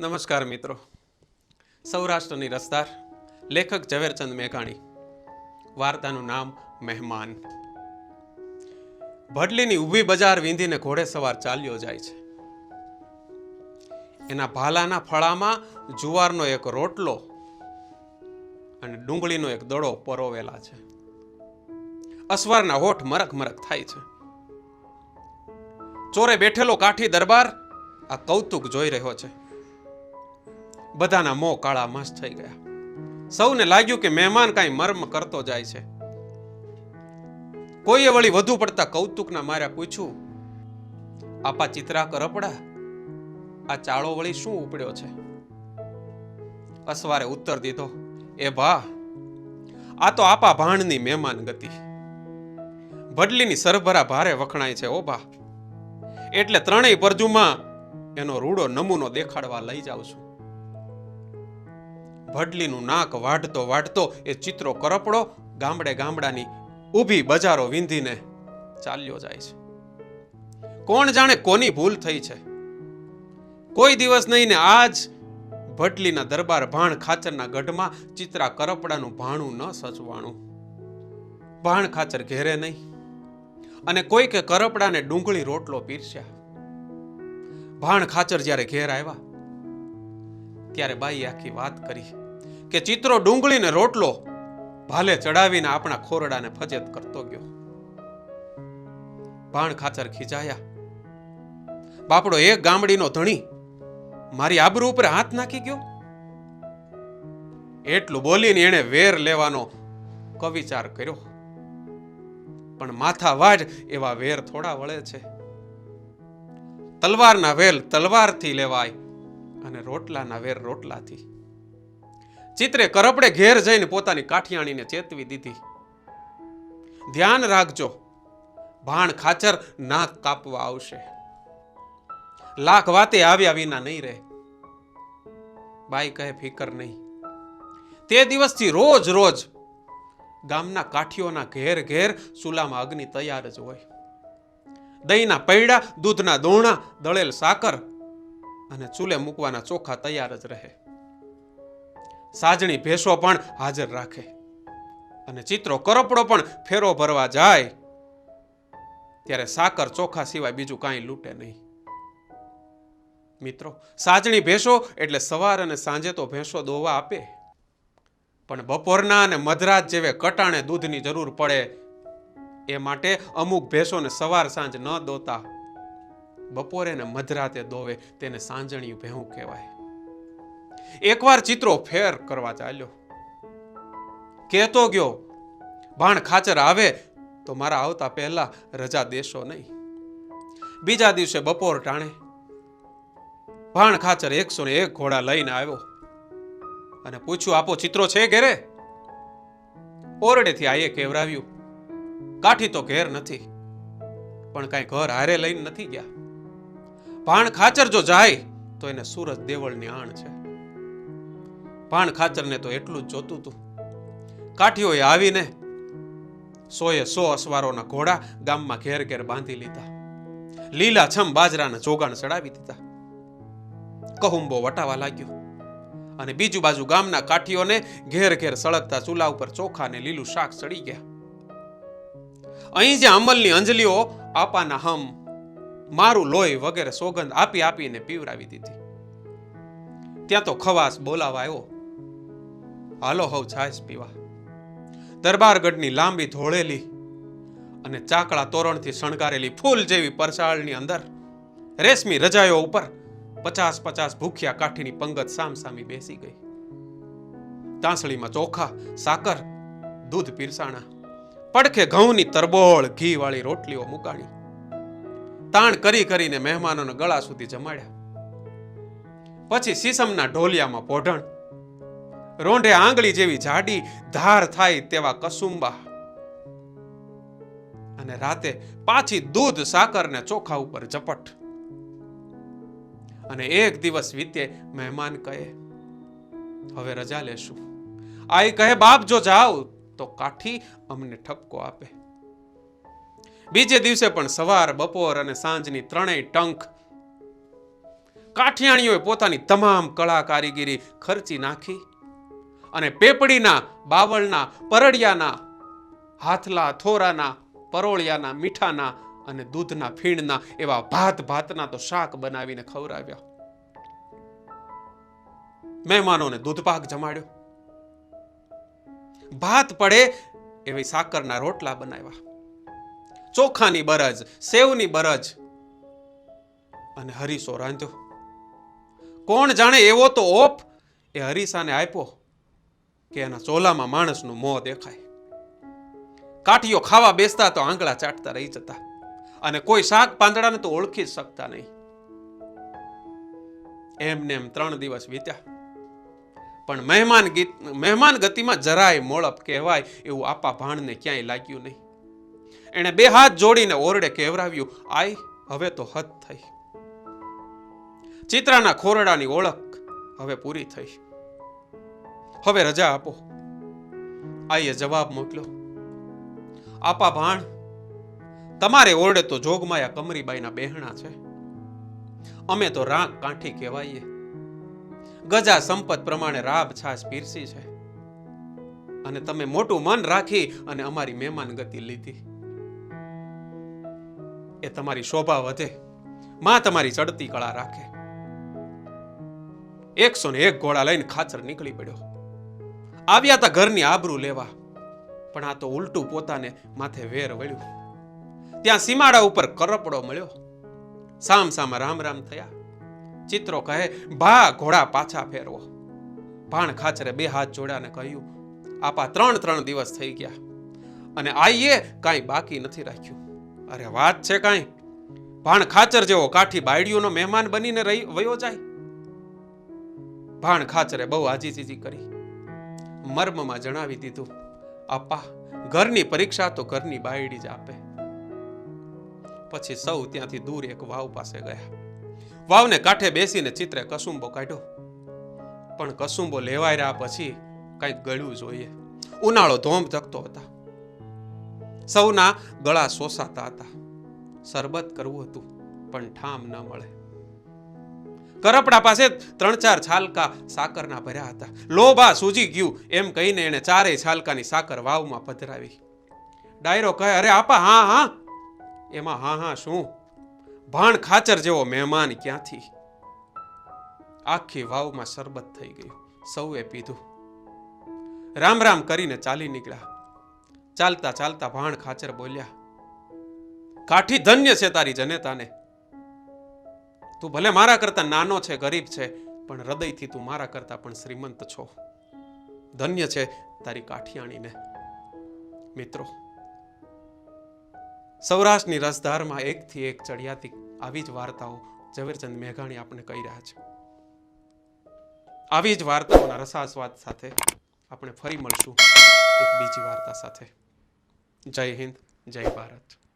નમસ્કાર મિત્રો. સૌરાષ્ટ્રની રસદાર, લેખક ઝવેરચંદ મેઘાણી. વાર્તાનું નામ મહેમાન. ભડલીની ઊભી બજાર વીંધીને ઘોડે સવાર ચાલ્યો જાય છે. એના ભાલાના ફળામાં જુવારનો એક રોટલો અને ડુંગળીનો એક દડો પરોવેલા છે. અસવારના હોઠ મરક મરક થાય છે. ચોરે બેઠેલો કાઠી દરબાર આ કૌતુક જોઈ રહ્યો છે. બધાના મો કાળા મસ્ત થઈ ગયા. સૌને લાગ્યું કે મહેમાન કાંઈ મર્મ કરતો જાય છે. કોઈએ વળી વધુ પડતા કૌતુકના માર્યા પૂછ્યું, આપા ચિત્રા કરપડા આ ચાળો વળી શું ઉપડ્યો છે? અસવારે ઉત્તર દીધો, એ ભા, આ તો આપા ભાણની મહેમાન ગતિ. ભડલીની સરભરા ભારે વખણાય છે, ઓ ભા. એટલે ત્રણેય પરજુમાં એનો રૂડો નમૂનો દેખાડવા લઈ જાઉં છું. ભડલીનું નાક વાઢતો વાઢતો એ ચિત્રો કરપડો ગામડે ગામડાની ઊભી બજારો વીંધીને ચાલ્યો જાય છે. કોણ જાણે કોની ભૂલ થઈ છે? કોઈ દિવસ નહીં ને આજ ભટલીના દરબાર ભાણ ખાચરના ગઢમાં ચિત્રા કરપડાનું ભાણું ન સચવાણું ભાણ ખાચર ઘેરે નહીં. અને કોઈ કે કરપડાને ડુંગળી રોટલો પીરસ્યા. ભાણ ખાચર જ્યારે ઘેર આવ્યા, ત્યારે બાઈએ આખી વાત કરી. કે ચિત્રો ડુંગળીને રોટલો ભાલે ચડાવીને આપણા ખોરડાને ફજેત કરતો ગયો. ભાણ ખાચર ખીજાયા. બાપડો એક ગામડીનો ધણી મારી આબરૂ ઉપર હાથ નાખી ગયો. એટલું બોલીને એણે વેર લેવાનો કવિચાર કર્યો. પણ માથા વાજ એવા વેર થોડા વળે છે. તલવારના વેલ તલવારથી લેવાય અને રોટલાના વેર રોટલાથી. ચિત્રે કરપડે ઘેર જઈને પોતાની કાઠિયાણીને ચેતવી દીધી. ધ્યાન રાખજો, ભાણ ખાચર નાક કાપવા આવશે. લાખ વાતે આવ્યા વિના નહીં રહે. બાઈ કહે, ફિકર નહીં. તે દિવસથી રોજ રોજ ગામના કાઠીઓના ઘેર ઘેર ચૂલામાં અગ્નિ તૈયાર જ હોય. દહીંના પૈડા, દૂધના દોણા, દળેલ સાકર અને ચૂલે મૂકવાના ચોખા તૈયાર જ રહે. સાજણી ભેંસો પણ હાજર રાખે. અને ચિત્રો કરપડો પણ ફેરો ભરવા જાય. ત્યારે સાકર ચોખા સિવાય બીજું કાંઈ લૂંટે નહીં. મિત્રો, સાજણી ભેંસો એટલે સવાર અને સાંજે તો ભેંસો દોવા આપે. પણ બપોરના અને મધરાત જેવે કટાણે દૂધની જરૂર પડે, એ માટે અમુક ભેંસોને સવાર સાંજ ન દોતા. બપોરે ને મધરાતે દોવે, તેને સાંજણિયું ભેહું કહેવાય. એકવાર ચિત્રો ફેર કરવા ચાલ્યો. કહેતો ગયો, ભાણ ખાચર આવે તો મારા આવતા પહેલા રજા દેશો નહીં. બીજા દિવસે બપોર ટાણે ભાણ ખાચર એકસો ને એક ઘોડા લઈને આવ્યો અને પૂછ્યું, આપો ચિત્રો છે ઘેરે? ઓરડેથી આઈએ કેવરાવ્યું કાઠી તો ઘેર નથી, પણ કાંઈ ઘર હારે લઈને નથી ગયા. ભાણ ખાચર જો જાય તો એને સુરત દેવળની આણ છે. ભાણ ખાચરને તો એટલું જ જોતું હતું કાઠીઓએ આવીને સોએ સો અસવારોના ઘોડા ગામમાં ઘેર ઘેર બાંધી લીધા. લીલા છમ બાજરાના જોગાણ ચડાવી દીધા. કહુંબો વટાવા લાગ્યો. અને બીજુ બાજુ ગામના કાઠીઓને ઘેર ઘેર સળગતા ચૂલા ઉપર ચોખા ને લીલું શાક ચડી ગયા. અહીં જે અમલની અંજલીઓ આપાના હમ, મારું લોહી વગેરે સોગંદ આપી આપીને પીવરાવી દીધી. ત્યાં તો ખવાસ બોલાવા આવ્યો હાલો હવ છાશ પીવા. દરબારગઢની લાંબી ધોળેલી અને ચાકળા તોરણથી શણગારેલી ફૂલ જેવી પરસાળની અંદર રેશમી રજાયો ઉપર પચાસ પચાસ ભૂખ્યા કાઠીની પંગત સામસામી બેસી ગઈ. તાંસળીમાં ચોખા, સાકર, દૂધ પીરસાણા, પડખે ઘઉંની તરબોળ ઘી વાળી રોટલીઓ મુકાણી. તાણ કરી કરીને મહેમાનોને ગળા સુધી જમાડ્યા. પછી સીસમના ઢોલિયામાં પોઢણ રોંઢે આંગળી જેવી જાડી ધાર થાય તેવા કસુંબા. અને રાતે પાછી દૂધ સાકર ને ચોખા ઉપર ઝપટ. અને એક દિવસ વીતે મહેમાન કહે, હવે રજા લેશું. આઈ કહે, બાપ, જો જાઓ તો કાઠી અમને ઠપકો આપે. બીજે દિવસે પણ સવાર, બપોર અને સાંજની ત્રણેય ટંક કાઠિયાણીઓએ પોતાની તમામ કળા કારીગીરી ખર્ચી નાખી. અને પેપડીના, બાવળના પરડિયાના હાથલા, થોરાના, પરોળિયાના, મીઠાના અને દૂધના ફીણના એવા ભાત ભાતના તો શાક બનાવીને ખવડાવ્યા. મહેમાનોને દૂધપાક જમાડ્યો. ભાત પડે એવી સાકરના રોટલા બનાવ્યા. ચોખાની બરજ, સેવની બરજ અને હરીસો રાંધ્યો. કોણ જાણે એવો તો ઓપ એ હરીસાને આપ્યો. કે એના ચોલામાં માણસનું મોં દેખાય. કાઠીઓ ખાવા બેસતા તો આંગળા ચાટતા રહી જતા. અને કોઈ શાક પાંદડાને તો ઓળખી જ શકતા નહીં. એમને એમ ત્રણ દિવસ વીત્યા. પણ મહેમાન ગીત, મહેમાન ગતિમાં જરાય મોળપ કહેવાય એવું આપા ભાણને ક્યાંય લાગ્યું નહીં. એણે બે હાથ જોડીને ઓરડે કહેવરાવ્યું, આય, હવે તો હદ થઈ. ચિત્રાના ખોરડાની ઓળખ હવે પૂરી થઈ. હવે રજા આપો. આઈએ જવાબ મોકલ્યો આપા ભાણ, તમારે ઓરડે તો જોગમાયા કમરીબાઈના બેહણા છે. અમે તો રાંક કાંઠી કહેવાઈએ. ગજા સંપત પ્રમાણે રાબ છાશ પીરસી છે. અને તમે મોટું મન રાખી અને અમારી મહેમાન ગતિ લીધી. એ તમારી શોભા વધે. માં તમારી ચડતી કળા રાખે. એકસો ને એક ઘોડા લઈને ખાચર નીકળી પડ્યો. આવ્યા હતા ઘરની આબરૂ લેવા. પણ આ તો ઉલટું પોતાને માથે વેર વળ્યું. ત્યાં સીમાડા ઉપર કરપડો મળ્યો. સામ સામ રામ રામ થયા. ચિત્રો કહે, ભા ઘોડા પાછા ફેરવો. ભાણ ખાચરે બે હાથ જોડ્યા કહ્યું, આપા ત્રણ ત્રણ દિવસ થઈ ગયા. અને આઈએ કાંઈ બાકી નથી રાખ્યું. અરે વાત છે કાંઈ. ભાણ ખાચર જેવો કાઠી બાયડીઓનો મહેમાન બનીને રહી, વયો જાય. ભાણ ખાચરે બહુ આજીજીજી કરી. મર્મમાં જણાવી દીધું, આપા, ઘરની પરીક્ષા તો ઘરની બાયડી જ આપે. પછી સૌ ત્યાંથી દૂર એક વાવ પાસે ગયા. વાવને કાંઠે બેસીને ચિત્રે કસુંબો કાઢ્યો. પણ કસુંબો લેવાય રહ્યા પછી કંઈક ગળ્યું જોઈએ. ઉનાળો ધોમ ધકતો હતા. સૌના ગળા સોસાતા હતા. શરબત કરવું હતું, પણ ઠામ ન મળે. કરપડા પાસે ત્રણ ચાર છાલકા સાકરના ભર્યા હતા. લોભા સૂજી ગયું. એમ કહીને એણે ચારેય છાલકાની સાકર વાવમાં પધરાવી. ડાયરો કહે, અરે આપા, હા હા. એમાં, હા હા, શું? ભાણ ખાચર જેવો મહેમાન ક્યાંથી? આખી વાવમાં શરબત થઈ ગયું. સૌએ પીધું. રામ રામ કરીને ચાલી નીકળ્યા. ચાલતા ચાલતા ભાણ ખાચર બોલ્યા, કાઠી ધન્ય છે તારી જનેતાને. તું ભલે મારા કરતા નાનો છે, ગરીબ છે, પણ હૃદયથી તું મારા કરતા પણ શ્રીમંત છો. ધન્ય છે તારી કાઠિયાણીને. મિત્રો, સૌરાષ્ટ્રની રસધારમાં એકથી એક ચડિયાતી આવી જ વાર્તાઓ ઝવેરચંદ મેઘાણી આપણે કહી રહ્યા છે. આવી જ વાર્તાઓના રસાસ્વાદ સાથે આપણે ફરી મળશું એક બીજી વાર્તા સાથે. જય હિન્દ, જય ભારત.